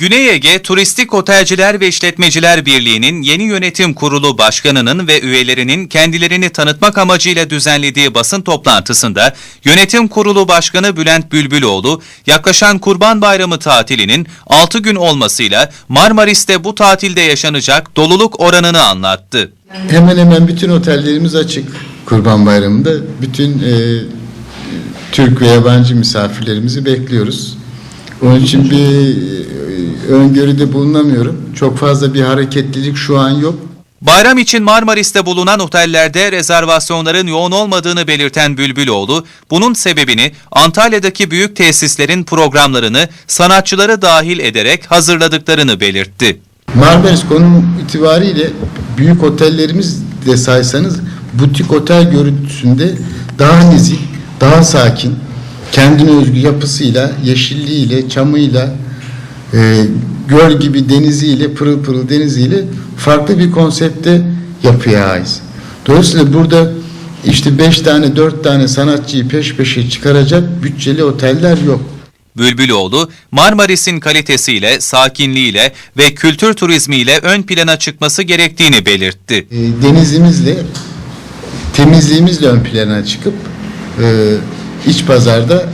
Güney Ege Turistik Otelciler ve İşletmeciler Birliği'nin yeni yönetim kurulu başkanının ve üyelerinin kendilerini tanıtmak amacıyla düzenlediği basın toplantısında yönetim kurulu başkanı Bülent Bülbüloğlu yaklaşan Kurban Bayramı tatilinin 6 gün olmasıyla Marmaris'te bu tatilde yaşanacak doluluk oranını anlattı. Hemen hemen bütün otellerimiz açık Kurban Bayramı'nda. Bütün e, Türk ve yabancı misafirlerimizi bekliyoruz. Onun için bir e, öngörüde bulunamıyorum. Çok fazla bir hareketlilik şu an yok. Bayram için Marmaris'te bulunan otellerde rezervasyonların yoğun olmadığını belirten Bülbüloğlu, bunun sebebini Antalya'daki büyük tesislerin programlarını sanatçıları dahil ederek hazırladıklarını belirtti. Marmaris konum itibariyle büyük otellerimiz de saysanız butik otel görüntüsünde daha nezih, daha sakin, kendine özgü yapısıyla, yeşilliğiyle, çamıyla, e, göl gibi deniziyle, pırıl pırıl deniziyle farklı bir konsepte yapıya ait. Dolayısıyla burada işte beş tane, dört tane sanatçıyı peş peşe çıkaracak bütçeli oteller yok. Bülbüloğlu, Marmaris'in kalitesiyle, sakinliğiyle ve kültür turizmiyle ön plana çıkması gerektiğini belirtti. e, denizimizle temizliğimizle ön plana çıkıp e, iç pazarda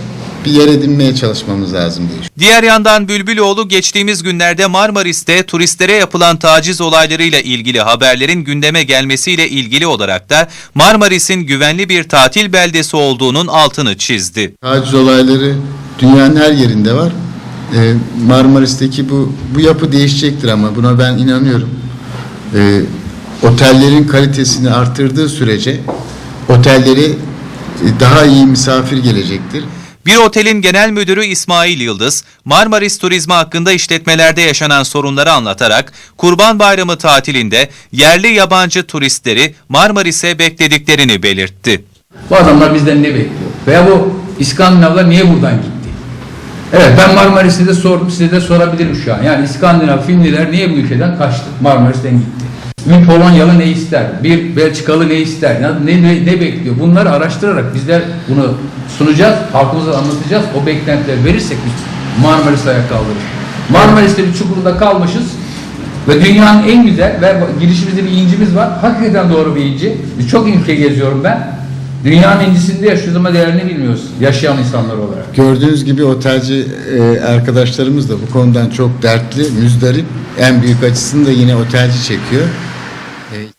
bir yer edinmeye çalışmamız lazım diye Diğer yandan Bülbüloğlu geçtiğimiz günlerde Marmaris'te turistlere yapılan taciz olaylarıyla ilgili haberlerin gündeme gelmesiyle ilgili olarak da Marmaris'in güvenli bir tatil beldesi olduğunun altını çizdi. Taciz olayları dünyanın her yerinde var. E, Marmaris'teki bu bu yapı değişecektir ama buna ben inanıyorum. E, otellerin kalitesini artırdığı sürece otellere e, daha iyi misafir gelecektir. Bir otelin genel müdürü İsmail Yıldız, Marmaris turizmi hakkında işletmelerde yaşanan sorunları anlatarak Kurban Bayramı tatilinde yerli yabancı turistleri Marmaris'e beklediklerini belirtti. Bu adamlar bizden ne bekliyor? Veya bu İskandinavlar niye buradan gitti? Evet ben Marmaris'te de sordum size de sorabilirim şu an. Yani İskandinav Finliler niye bu ülkeden kaçtı? Marmaris'ten gitti. Bir Polonyalı ne ister? Bir Belçikalı ne ister? Ne, ne, ne bekliyor? Bunları araştırarak bizler bunu sunacağız, halkımıza anlatacağız. O beklentileri verirsek biz Marmaris'i ayağa kaldırırız. Marmaris'te bir çukurda kalmışız ve dünyanın en güzel ve girişimizde bir incimiz var. Hakikaten doğru bir inci. Çok ülke geziyorum ben. Dünyanın incisinde yaşıyoruz ama değerini bilmiyoruz. Yaşayan insanlar olarak. Gördüğünüz gibi otelci e, arkadaşlarımız da bu konudan çok dertli, müzdarip. En büyük acısını da yine otelci çekiyor. Hey.